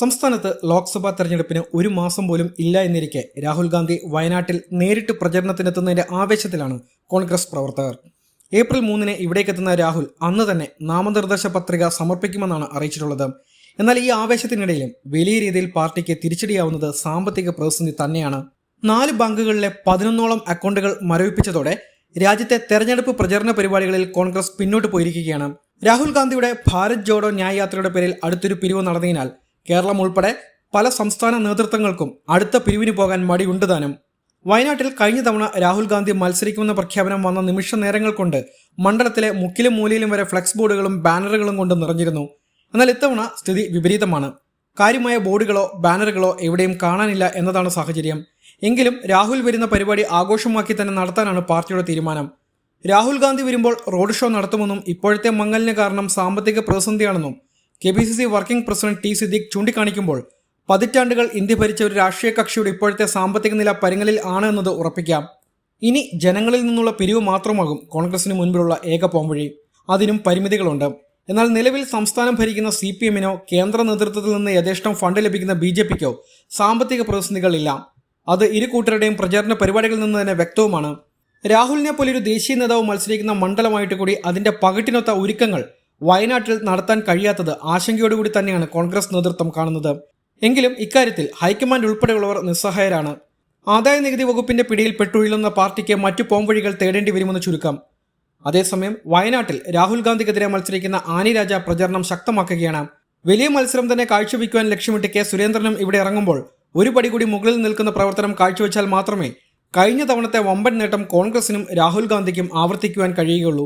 സംസ്ഥാനത്ത് ലോക്സഭാ തെരഞ്ഞെടുപ്പിന് ഒരു മാസം പോലും ഇല്ല എന്നിരിക്കെ രാഹുൽ ഗാന്ധി വയനാട്ടിൽ നേരിട്ട് പ്രചരണത്തിനെത്തുന്നതിന്റെ ആവേശത്തിലാണ് കോൺഗ്രസ് പ്രവർത്തകർ. ഏപ്രിൽ മൂന്നിന് ഇവിടേക്കെത്തുന്ന രാഹുൽ അന്ന് തന്നെ നാമനിർദ്ദേശ പത്രിക സമർപ്പിക്കുമെന്നാണ് അറിയിച്ചിട്ടുള്ളത്. എന്നാൽ ഈ ആവേശത്തിനിടയിലും വലിയ രീതിയിൽ പാർട്ടിക്ക് തിരിച്ചടിയാവുന്നത് സാമ്പത്തിക പ്രതിസന്ധി തന്നെയാണ്. നാല് ബാങ്കുകളിലെ പതിനൊന്നോളം അക്കൗണ്ടുകൾ മരവിപ്പിച്ചതോടെ രാജ്യത്തെ തെരഞ്ഞെടുപ്പ് പ്രചരണ പരിപാടികളിൽ കോൺഗ്രസ് പിന്നോട്ട് പോയിരിക്കുകയാണ്. രാഹുൽ ഗാന്ധിയുടെ ഭാരത് ജോഡോ ന്യായയാത്രയുടെ പേരിൽ അടുത്തൊരു പിരിവ് നടന്നതിനാൽ കേരളം ഉൾപ്പെടെ പല സംസ്ഥാന നേതൃത്വങ്ങൾക്കും അടുത്ത പിരിവിന് പോകാൻ മടിയുണ്ട് താനും. വയനാട്ടിൽ കഴിഞ്ഞ തവണ രാഹുൽ ഗാന്ധി മത്സരിക്കുമെന്ന പ്രഖ്യാപനം വന്ന നിമിഷ നേരങ്ങൾ കൊണ്ട് മണ്ഡലത്തിലെ മുക്കിലും മൂലയിലും വരെ ഫ്ലെക്സ് ബോർഡുകളും ബാനറുകളും കൊണ്ട് നിറഞ്ഞിരുന്നു. എന്നാൽ ഇത്തവണ സ്ഥിതി വിപരീതമാണ്. കാര്യമായ ബോർഡുകളോ ബാനറുകളോ എവിടെയും കാണാനില്ല എന്നതാണ് സാഹചര്യം. എങ്കിലും രാഹുൽ വരുന്ന പരിപാടി ആഘോഷമാക്കി തന്നെ നടത്താനാണ് പാർട്ടിയുടെ തീരുമാനം. രാഹുൽ ഗാന്ധി വരുമ്പോൾ റോഡ് ഷോ നടത്തുമെന്നും ഇപ്പോഴത്തെ മങ്ങലിന് കാരണം സാമ്പത്തിക പ്രതിസന്ധിയാണെന്നും K P C C working president T Siddique ചൂണ്ടിക്കാണിക്കുമ്പോൾ പതിറ്റാണ്ടുകൾ ഇന്ത്യ ഭരിച്ച ഒരു രാഷ്ട്രീയ കക്ഷിയുടെ ഇപ്പോഴത്തെ സാമ്പത്തിക നില പരിങ്ങലിൽ ആണ് എന്നത് ഉറപ്പിക്കാം. ഇനി ജനങ്ങളിൽ നിന്നുള്ള പിരിവ് മാത്രമാകും കോൺഗ്രസിന് മുൻപിലുള്ള ഏക പോംവഴി. അതിനും പരിമിതികളുണ്ട്. എന്നാൽ നിലവിൽ സംസ്ഥാനം ഭരിക്കുന്ന സി പി എമ്മിനോ കേന്ദ്ര നേതൃത്വത്തിൽ നിന്ന് യഥേഷ്ടം ഫണ്ട് ലഭിക്കുന്ന ബി ജെ പിക്കോ സാമ്പത്തിക പ്രതിസന്ധികളില്ല. അത് ഇരു കൂട്ടരുടെയും പ്രചാരണ പരിപാടികളിൽ നിന്ന് തന്നെ വ്യക്തവുമാണ്. രാഹുലിനെ പോലെ ഒരു ദേശീയ നേതാവ് മത്സരിക്കുന്ന മണ്ഡലമായിട്ട് കൂടി അതിന്റെ പകിട്ടിനൊത്ത ഒരുക്കങ്ങൾ വയനാട്ടിൽ നടത്താൻ കഴിയാത്തത് ആശങ്കയോടുകൂടി തന്നെയാണ് കോൺഗ്രസ് നേതൃത്വം കാണുന്നത്. എങ്കിലും ഇക്കാര്യത്തിൽ ഹൈക്കമാൻഡ് ഉൾപ്പെടെയുള്ളവർ നിസ്സഹായരാണ്. ആദായ നികുതി വകുപ്പിന്റെ പിടിയിൽ പെട്ടുഴലുന്ന പാർട്ടിക്ക് മറ്റു പോംവഴികൾ തേടേണ്ടി വരുമെന്ന് ചുരുക്കം. അതേസമയം വയനാട്ടിൽ രാഹുൽ ഗാന്ധിക്കെതിരെ മത്സരിക്കുന്ന ആനി രാജ പ്രചരണം ശക്തമാക്കുകയാണ്. വലിയ മത്സരം തന്നെ കാഴ്ചവെക്കുവാൻ ലക്ഷ്യമിട്ട് കെ സുരേന്ദ്രനും ഇവിടെ ഇറങ്ങുമ്പോൾ ഒരു പടി കൂടി മുകളിൽ നിൽക്കുന്ന പ്രവർത്തനം കാഴ്ചവെച്ചാൽ മാത്രമേ കഴിഞ്ഞ തവണത്തെ വമ്പൻ നേട്ടം കോൺഗ്രസിനും രാഹുൽ ഗാന്ധിക്കും ആവർത്തിക്കുവാൻ കഴിയുകയുള്ളൂ.